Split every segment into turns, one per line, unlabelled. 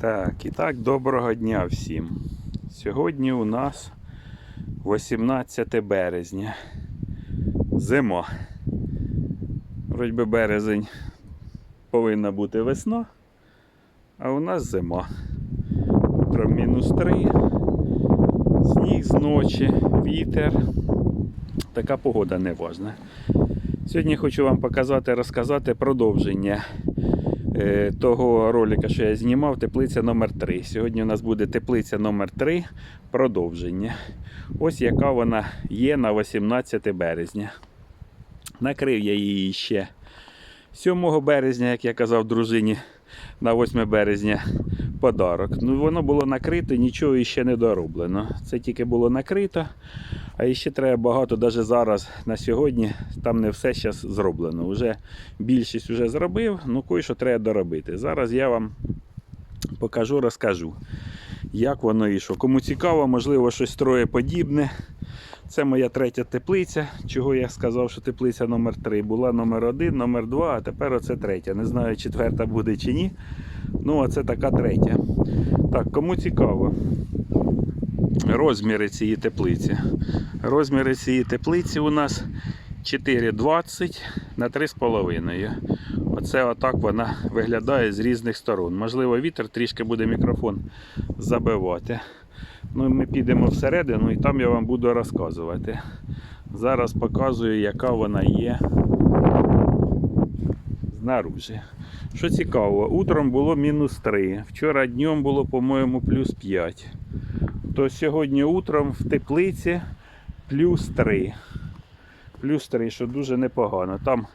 Так, і так, доброго дня всім. Сьогодні у нас 18 березня. Зима. Вроді би березень повинна бути весна, а у нас зима. Утром мінус 3, сніг з ночі, вітер. Така погода не важна. Сьогодні хочу вам показати, розказати продовження того ролика, що я знімав, теплиця номер 3 Сьогодні у нас буде теплиця номер 3 продовження. Ось яка вона є на 18 березня. Накрив я її ще 7 березня, як я казав дружині, на 8 березня подарок. Ну, воно було накрито, нічого іще не дороблено. Це тільки було накрито. А ще треба багато, навіть зараз на сьогодні, там не все зараз зроблено. Уже більшість вже зробив, ну кое-що треба доробити. Зараз я вам покажу, розкажу, як воно і що. Кому цікаво, можливо, щось троє подібне. Це моя третя теплиця. Чого я сказав, що теплиця номер 3 була номер 1, номер 2, а тепер оце третя. Не знаю, четверта буде чи ні. Ну, а це така третя. Так, кому цікаво. Розміри цієї теплиці. Розміри цієї теплиці у нас 4,20 на 3,5. Оце отак вона виглядає з різних сторон. Можливо, вітер трішки буде мікрофон забивати. Ну, ми підемо всередину і там я вам буду розказувати. Зараз показую, яка вона є знаружи. Що цікаво, утром було мінус 3, вчора днем було, по-моєму, плюс 5. То сьогодні утром в теплиці плюс 3. Плюс 3, що дуже непогано. Там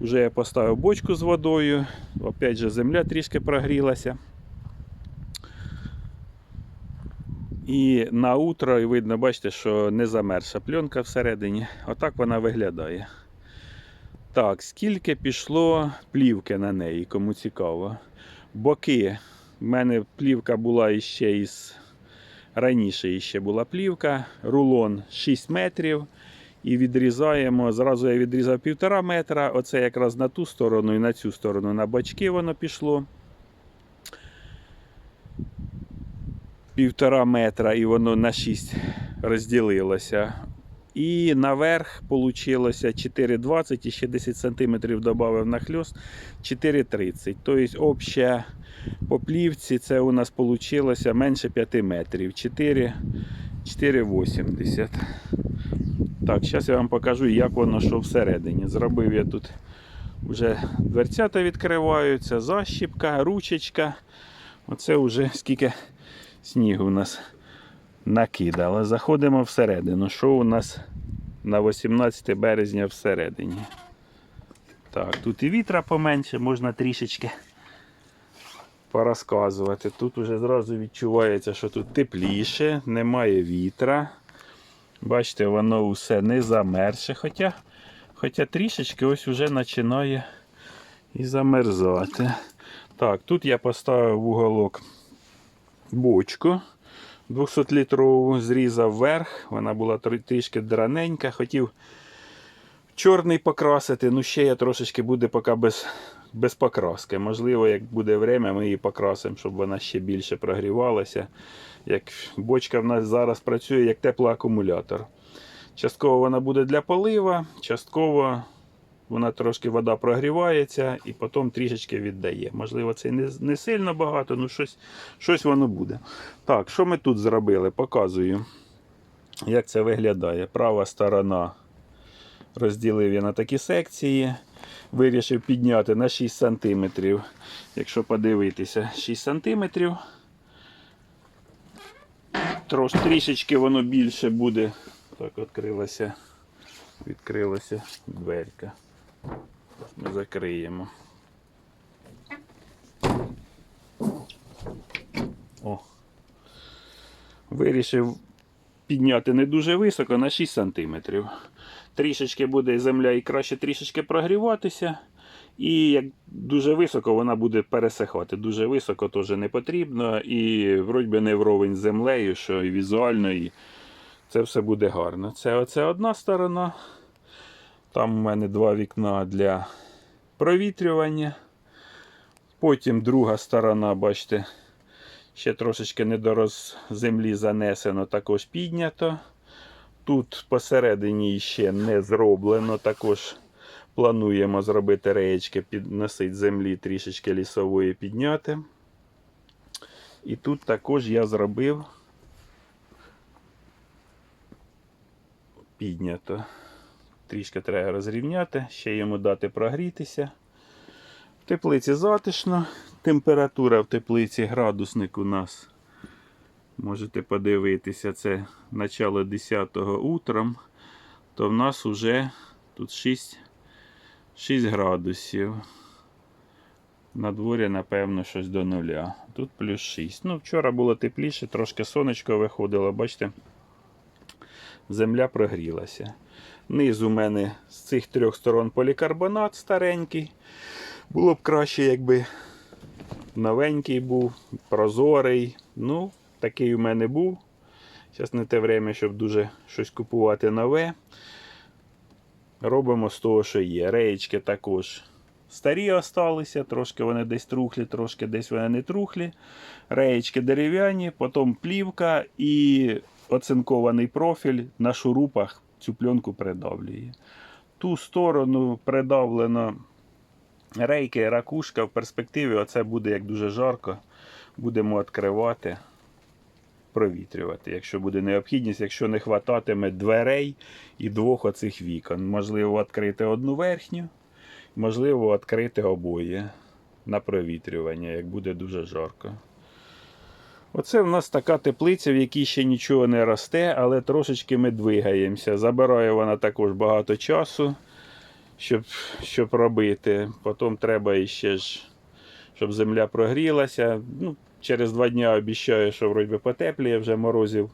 вже я поставив бочку з водою, опять же земля трішки прогрілася. І на утро і видно, бачите, що не замерша пленка всередині. Отак вона виглядає. Так, скільки пішло плівки на неї, кому цікаво. Боки. У мене плівка була іще із. Раніше ще була плівка, рулон 6 метрів. І відрізаємо. Зразу я відрізав півтора метра. Оце якраз на ту сторону і на цю сторону на бачки воно пішло. Півтора метра і воно на 6 розділилося. І наверх вийшло 4,20 і ще 10 см додав на хльост 4,30. Тобто обща по плівці це у нас вийшло менше 5 метрів. 4,80. Так, зараз я вам покажу, як воно що всередині. Зробив я тут вже дверцята відкриваються, защіпка, ручечка. Оце вже скільки снігу у нас накидало. Заходимо всередину. Що у нас на 18 березня всередині? Так, тут і вітра поменше, можна трішечки порозказувати. Тут вже зразу відчувається, що тут тепліше, немає вітра. Бачите, воно усе не замерше. Хоча, хоча трішечки ось вже починає і замерзати. Так, тут я поставив в уголок бочку 200-літрову, зрізав вверх, вона була трішки драненька. Хотів чорний покрасити, ну ще я трошечки буде поки без без покраски. Можливо, як буде время, ми її покрасимо, щоб вона ще більше прогрівалася. Як Бочка в нас зараз працює як теплоакумулятор. Частково вона буде для полива, частково вона трошки вода прогрівається і потім трішечки віддає. Можливо, це не не сильно багато, але щось, щось воно буде. Так, що ми тут зробили? Показую, як це виглядає. Права сторона розділив я на такі секції. Вирішив підняти на 6 см. Якщо подивитися, 6 см. Трош, трішечки воно більше буде. Так, відкрилася, відкрилася дверка. Ми закриємо. О. Вирішив підняти не дуже високо на 6 см. Трішечки буде земля і краще трішечки прогріватися. І як дуже високо вона буде пересихати. Дуже високо теж не потрібно. І вроді би не вровень з землею, що і візуально, і це все буде гарно. Це оце одна сторона. Там у мене два вікна для провітрювання. Потім друга сторона, бачите, Ще трошечки недороз землі занесено, також піднято. Тут посередині ще не зроблено, також плануємо зробити реєчки, підносити землі трішечки лісової підняти. І тут також я зробив піднято. Трішки треба розрівняти, ще йому дати прогрітися. В теплиці затишно. Температура в теплиці градусник у нас. Можете подивитися, це начало 10 утром. То в нас вже тут 6, 6 градусів. На дворі, напевно, щось до нуля. Тут плюс 6. Ну, вчора було тепліше, трошки сонечко виходило, бачите, земля прогрілася. Низ у мене з цих трьох сторон полікарбонат старенький. Було б краще, якби новенький був, прозорий. Ну, такий у мене був. Зараз не те время, щоб дуже щось купувати нове. Робимо з того, що є. Реєчки також старі осталися, трошки вони десь трухлі, трошки десь вони не трухлі. Реєчки дерев'яні, потім плівка і оцинкований профіль на шурупах цю пленку придавлює. Ту сторону придавлено рейки, ракушка. В перспективі оце буде як дуже жарко. Будемо відкривати, провітрювати, якщо буде необхідність, якщо не хвататиме дверей і двох оцих вікон. Можливо, відкрити одну верхню, можливо, відкрити обоє на провітрювання, як буде дуже жарко. Оце в нас така теплиця, в якій ще нічого не росте, але трошечки ми двигаємося. Забирає вона також багато часу, щоб, щоб робити. Потім треба іще ж, щоб земля прогрілася. Ну, через два дні обіцяю, що вроді потепліє, вже морозів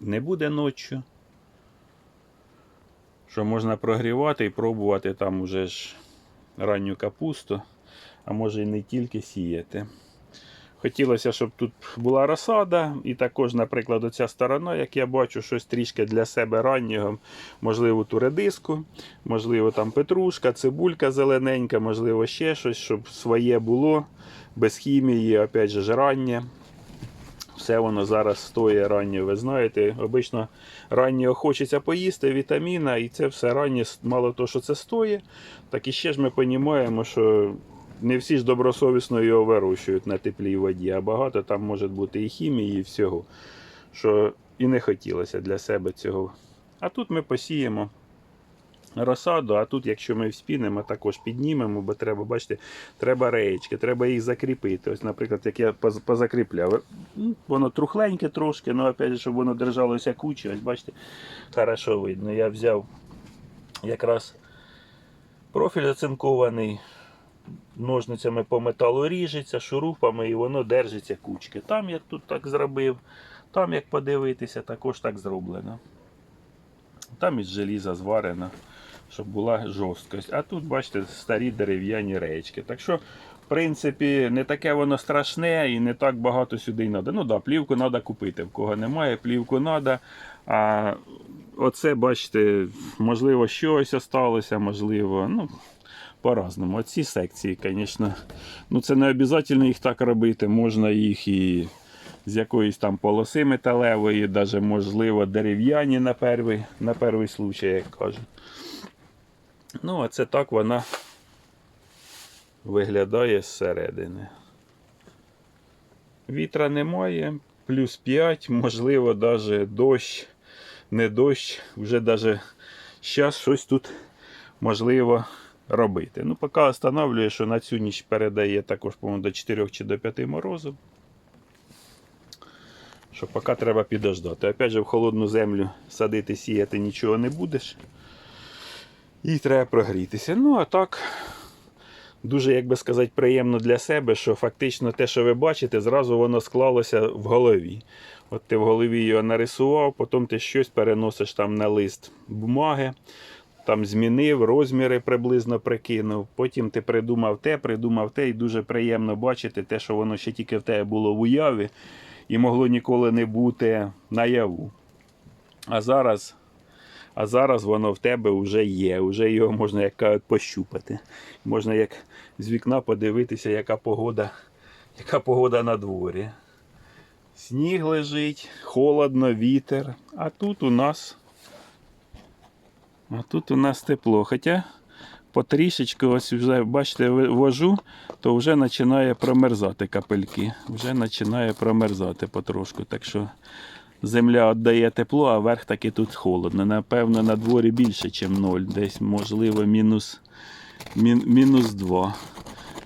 не буде ночі. Що можна прогрівати і пробувати там уже ж ранню капусту, а може і не тільки сіяти. Хотілося, щоб тут була розсада, і також, наприклад, оця сторона, як я бачу, щось трішки для себе раннього, можливо, ту редиску, можливо, там петрушка, цибулька зелененька, можливо, ще щось, щоб своє було, без хімії, опять же, раннє. Все воно зараз стоїть раннє, ви знаєте. Обично раннього хочеться поїсти, вітаміна, і це все раннє, мало того, що це стоїть, так і ще ж ми розуміємо, що не всі ж добросовісно його вирощують на теплій воді, а багато там може бути і хімії, і всього, що і не хотілося для себе цього. А тут ми посіємо розсаду, а тут, якщо ми вспінемо, також піднімемо, бо треба, бачите, треба реєчки, треба їх закріпити. Ось, наприклад, як я позакріпляв. Ну, Воно трухленьке трошки, але опять же, щоб воно держалося кучі, ось бачите, хорошо видно. Я взяв якраз профіль оцинкований ножницями по металу ріжеться, шурупами і воно держиться кучки. Там я тут так зробив, там як подивитися, також так зроблено. Там із желіза зварено, щоб була жорсткость. А тут, бачите, старі дерев'яні речки. Так що, в принципі, не таке воно страшне і не так багато сюди й треба. Ну да, плівку треба купити. В кого немає, плівку треба. А оце, бачите, можливо, щось осталося, можливо. ну, по-разному. Оці секції, звісно, ну це не обов'язково їх так робити. Можна їх і з якоїсь там полоси металевої, навіть можливо дерев'яні на перший, на перший случай, як кажуть. Ну, а це так вона виглядає зсередини. Вітра немає, плюс 5, можливо, навіть дощ, не дощ, вже навіть зараз щось тут можливо робити. Ну, поки встановлює, що на цю ніч передає також, по-моєму, до 4 чи до 5 морозу. Що поки треба підождати. Опять же, в холодну землю садити, сіяти нічого не будеш. І треба прогрітися. Ну, а так, дуже, як би сказати, приємно для себе, що фактично те, що ви бачите, зразу воно склалося в голові. От ти в голові його нарисував, потім ти щось переносиш там на лист бумаги, там змінив, розміри приблизно прикинув. Потім ти придумав те, придумав те, і дуже приємно бачити те, що воно ще тільки в тебе було в уяві і могло ніколи не бути наяву. А зараз, а зараз воно в тебе вже є, вже його можна як кажуть, пощупати. Можна як з вікна подивитися, яка погода яка погода на дворі. Сніг лежить, холодно, вітер. А тут у нас. А тут у нас тепло. Хоча потрішечки, ось вже, бачите, вожу, то вже починає промерзати капельки. Вже починає промерзати потрошку. Так що земля віддає тепло, а верх таки тут холодно. Напевно, на дворі більше, ніж 0. Десь, можливо, мінус, мін, мінус 2.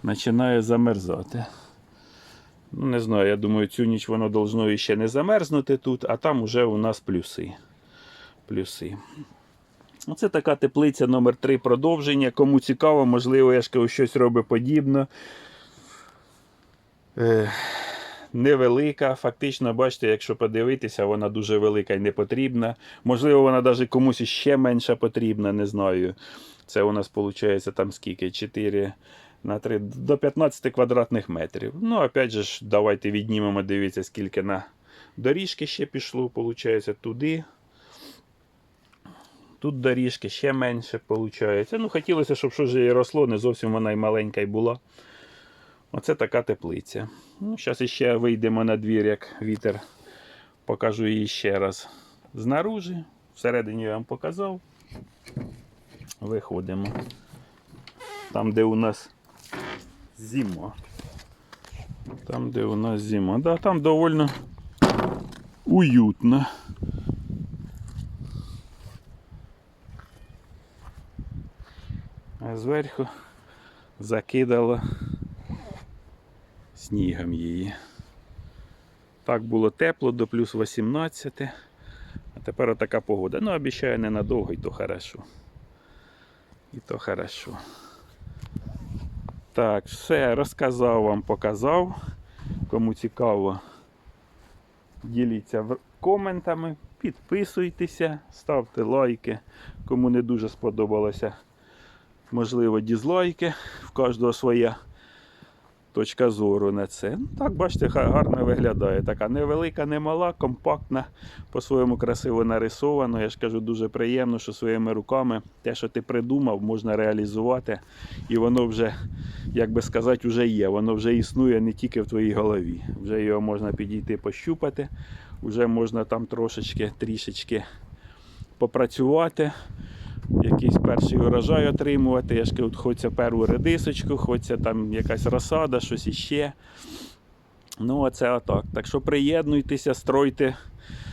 Починає замерзати. Ну, не знаю, я думаю, цю ніч воно должно іще не замерзнути тут, а там уже у нас плюси. Плюси. Оце така теплиця номер 3 продовження. Кому цікаво, можливо, я ж кажу, щось робить подібно. Е, невелика. Фактично, бачите, якщо подивитися, вона дуже велика і не потрібна. Можливо, вона навіть комусь іще менша потрібна, не знаю. Це у нас виходить там скільки? 4 на 3 до 15 квадратних метрів. Ну, опять же, ж, давайте віднімемо, дивіться, скільки на доріжки ще пішло, виходить, туди. Тут доріжки ще менше виходить. Ну, хотілося, щоб щось і росло, не зовсім вона і маленька й була. Оце така теплиця. Ну, Зараз ще вийдемо на двір, як вітер. Покажу її ще раз знаружи. Всередині я вам показав. Виходимо. Там, де у нас зима. Там, де у нас зима. Да, там довольно уютно. Зверху закидало снігом її. Так було тепло до плюс 18. А тепер така погода. Ну, обіцяю ненадовго, і то хорошо. І то хорошо. Так, все, розказав вам, показав. Кому цікаво, діліться коментами, підписуйтеся, ставте лайки. Кому не дуже сподобалося, можливо, дізлайки. В кожного своя точка зору на це. Ну, Так, бачите, га- гарно виглядає. Така невелика, не мала, компактна, по-своєму красиво нарисовано. Я ж кажу, дуже приємно, що своїми руками те, що ти придумав, можна реалізувати. І воно вже, як би сказати, вже є. Воно вже існує не тільки в твоїй голові. Вже його можна підійти пощупати, вже можна там трошечки, трішечки попрацювати. Якийсь перший урожай отримувати. Я ж кажу, хочеться перву редисочку, хочеться там якась розсада, щось іще. Ну, оце отак. Так що приєднуйтеся, стройте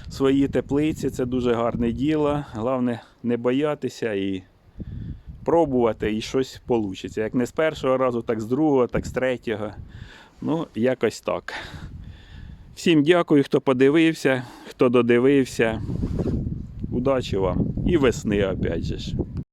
свої теплиці, це дуже гарне діло. Головне не боятися і пробувати, і щось вийде. Як не з першого разу, так з другого, так з третього. Ну, якось так. Всім дякую, хто подивився, хто додивився. Удачі вам і весни, опять же.